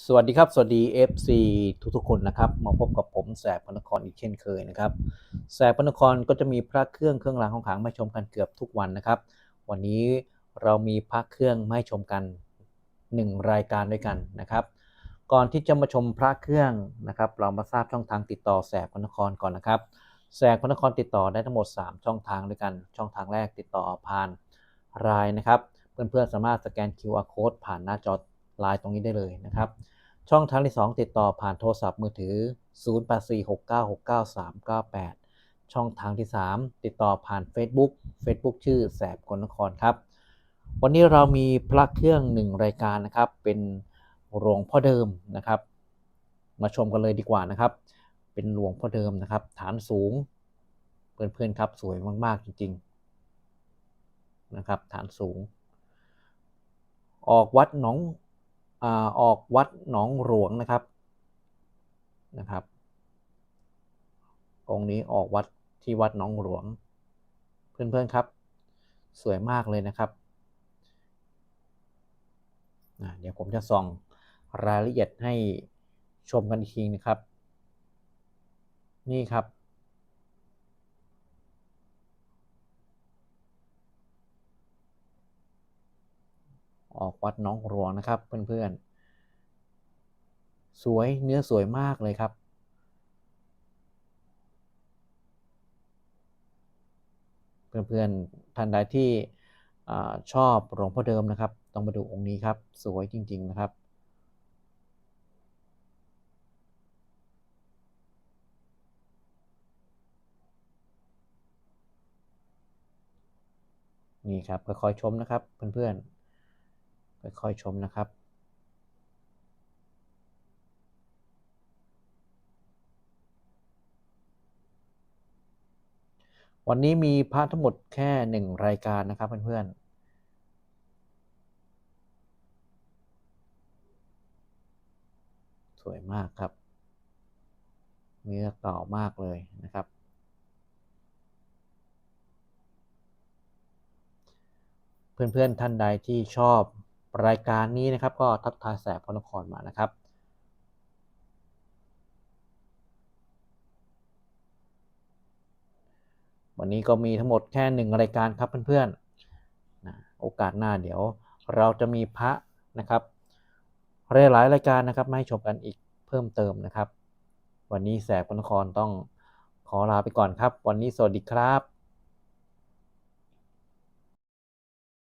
สวัสดีครับ สวัสดี FC ทุกๆคนนะครับ มาพบกับผมแสบพนครอีกเช่นเคยนะครับแสบพนครก็จะมีพระเครื่องเครื่องรางของขลังมาชมกันเกือบทุกวันนะครับ วันนี้เรามีพระเครื่องมาให้ชมกันหนึ่งรายการด้วยกันนะครับ ก่อนที่จะมาชมพระเครื่องนะครับ เรามาทราบช่องทางติดต่อแสบพนครก่อนนะครับแสบพนครติดต่อได้ทั้งหมด 3 ช่องทางด้วยกัน ช่องทางแรกติดต่อผ่านไลน์นะครับ เพื่อนๆสามารถสแกน QR code ผ่านหน้าจอ ไลน์ตรงนี้ได้เลยนะครับ ช่องทางที่ 2 ติดต่อผ่านโทรศัพท์มือถือ 0846969398 ช่องทางที่ 3 ติดต่อผ่าน Facebook Facebook ชื่อแสบคนนครครับ วันนี้เรามีพระเครื่องหนึ่งรายการนะครับ เป็นหลวงพ่อเดิมนะครับ มาชมกันเลยดีกว่านะครับ เป็นหลวงพ่อเดิมนะครับ ฐานสูงเพื่อนๆครับสวยมากๆจริง ๆ นะครับ ฐานสูง ออกวัดหนอง อออกวัดหนองหลวงนะครับนะครับองค์นี้ออกวัดที่วัดหนองหลวง เพื่อนๆครับ สวยมากเลยนะครับเดี๋ยวผมจะส่องรายละเอียดให้ชมกันอีกทีนะครับ นี่ครับ ออกวัดน้องหลวงนะครับเพื่อนๆ สวยเนื้อสวยมากเลยครับเพื่อนๆท่านใดที่อชอบหลวงพ่อเดิมนะครับ ต้องมาดูองค์นี้ครับ สวยจริง ๆ นะครับ นี่ครับค่อยๆชมนะครับเพื่อนๆ ค่อยๆชมนะครับ วันนี้มีพระทั้งหมดแค่หนึ่งรายการนะครับเพื่อนๆสวยมากครับ เนื้อเก่ามากเลยนะครับ เพื่อนๆท่านใดที่ชอบ รายการนี้นะครับก็ทักทายแสบพระนครมานะครับ วันนี้ก็มีทั้งหมดแค่หนึ่งรายการครับเพื่อนๆนะโอกาสหน้าเดี๋ยวเราจะมีพระนะครับหลายรายการนะครับมาให้ชมกันอีกเพิ่มเติมนะครับ วันนี้แสบพระนครต้องขอลาไปก่อนครับ วันนี้สวัสดีครับ